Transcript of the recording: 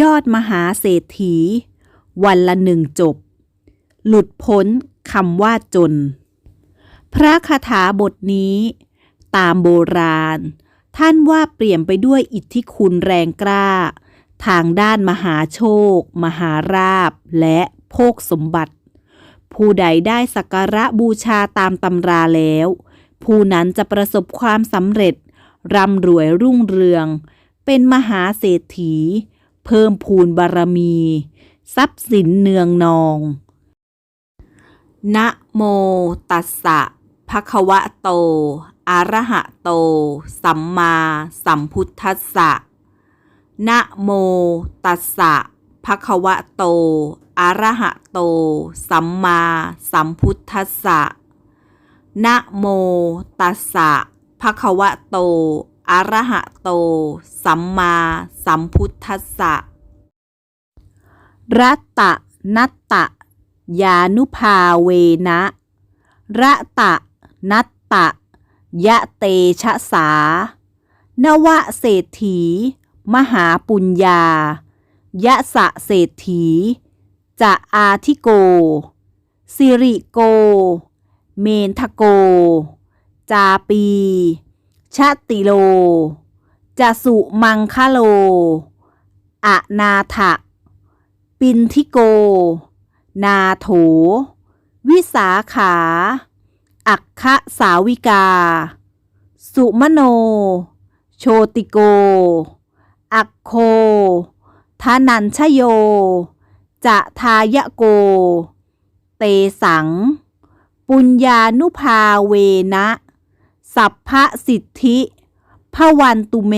ยอดมหาเศรษฐี วันละหนึ่งจบ หลุดพ้นคำว่าจน พระคาถาบทนี้ ตามโบราณ ท่านว่าเปลี่ยมไปด้วยอิทธิคุณแรงกล้า ทางด้านมหาโชค มหาราบ และโภคสมบัติ ผู้ใดได้สักการะบูชาตามตำราแล้ว ผู้นั้นจะประสบความสำเร็จ ร่ำรวยรุ่งเรือง เป็นมหาเศรษฐี เพิ่มพูนบารมี ทรัพย์สินเนืองนอง นะโมตัสสะภะคะวะโต อะระหะโต สัมมาสัมพุทธัสสะ นะโมตัสสะภะคะวะโต อะระหะโต สัมมาสัมพุทธัสสะ นะโมตัสสะภะคะวะโต อะระหะโต สัมมาสัมพุทธัสสะ รัตตะนัตตะ ยานุภาเวนะระตะ นัตตะ ยะเตชะสา นวะเศรษฐี มหาปุญญา ยะสะเศรษฐี จะอาทิโก สิริโก เมนทโก จาปี ชาติโลจะสุมังคะโลอะนาถะ ปินทิโก นาโถ วิสาขา อักขสาวิกา สุมโน โชติโก อักโคทานันชโย จะทายะโก เตสัง ปุญญานุภาเวนะ สัพพะสิทธิพวันตุเม